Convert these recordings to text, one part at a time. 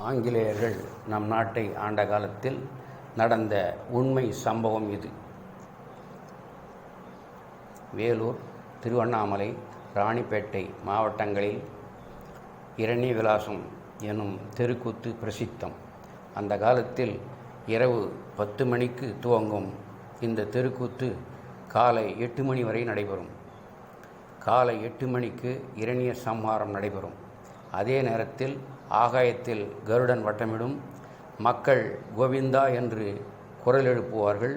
ஆங்கிலேயர்கள் நம் நாட்டை ஆண்ட காலத்தில் நடந்த உண்மை சம்பவம் இது. வேலூர் திருவண்ணாமலை ராணிப்பேட்டை மாவட்டங்களில் இரணி விலாசம் எனும் தெருக்கூத்து பிரசித்தம். அந்த காலத்தில் இரவு பத்து மணிக்கு துவங்கும் இந்த தெருக்கூத்து காலை எட்டு மணி வரை நடைபெறும். காலை எட்டு மணிக்கு இரணிய சம்ஹாரம் நடைபெறும். அதே நேரத்தில் ஆகாயத்தில் கருடன் வட்டமிடும் மக்கள் கோவிந்தா என்று குரல் எழுப்புவார்கள்.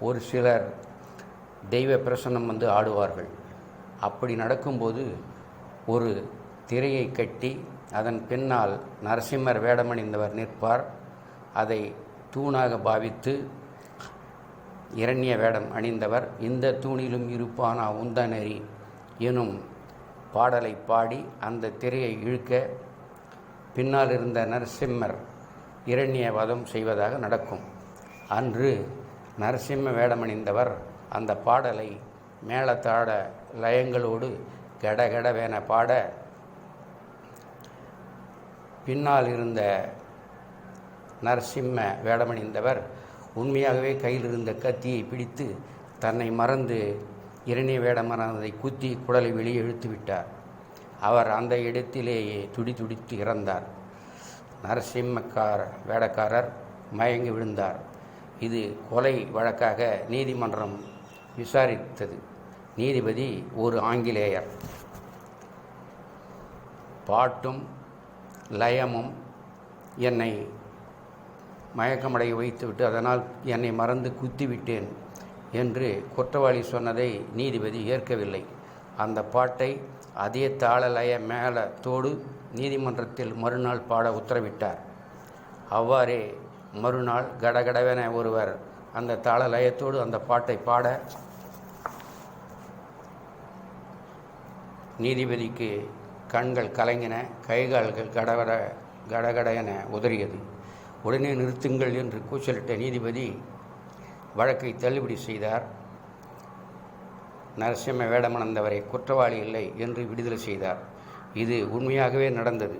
ஒரு சிலர் தெய்வ பிரசன்னம் வந்து ஆடுவார்கள். அப்படி நடக்கும்போது ஒரு திரையை கட்டி அதன் பின்னால் நரசிம்மர் வேடமணிந்தவர் நிற்பார். அதை தூணாக பாவித்து இரண்ய வேடம் அணிந்தவர். இந்த தூணிலும் இருப்பானா உந்தநெறி எனும் பாடலை பாடி அந்த திரையை இழுக்க பின்னால் இருந்த நரசிம்மர் இரண்யவாதம் செய்வதாக நடக்கும். அன்று நரசிம்ம வேடமணிந்தவர் அந்த பாடலை மேளத்தாட லயங்களோடு கடகடவென பாட பின்னால் இருந்த நரசிம்ம வேடமணிந்தவர் உண்மையாகவே கையில் இருந்த கத்தியை பிடித்து தன்னை மறந்து இரணிய வேடமரானதை குத்தி குடலை வெளியே இழுத்து விட்டார். அவர் அந்த இடத்திலேயே துடி துடித்து இறந்தார். நரசிம்மக்கார வேடக்காரர் மயங்கி விழுந்தார். இது கொலை வழக்காக நீதிமன்றம் விசாரித்தது. நீதிபதி ஒரு ஆங்கிலேயர். பாட்டும் லயமும் என்னை மயக்கமடைய வைத்துவிட்டு அதனால் என்னை மறந்து குத்திவிட்டேன். என்று குற்றவாளி சொன்னதை நீதிபதி ஏற்கவில்லை. அந்த பாட்டை அதே தாளலய மேலத்தோடு மேளத்தோடு நீதிமன்றத்தில் மறுநாள் பாட உத்தரவிட்டார். அவ்வாறே மறுநாள் கடகடவென ஒருவர் அந்த தாள லயத்தோடு அந்த பாட்டை பாட நீதிபதிக்கு கண்கள் கலங்கின கைகால்கள் கடகட கடகட என உதறியது. உடனே நிறுத்துங்கள் என்று கூச்சலிட்ட நீதிபதி வழக்கை தள்ளுபடி செய்தார். நரசிம்ம வேடமணந்தவரை குற்றவாளி இல்லை என்று விடுதலை செய்தார். இது உண்மையாகவே நடந்தது.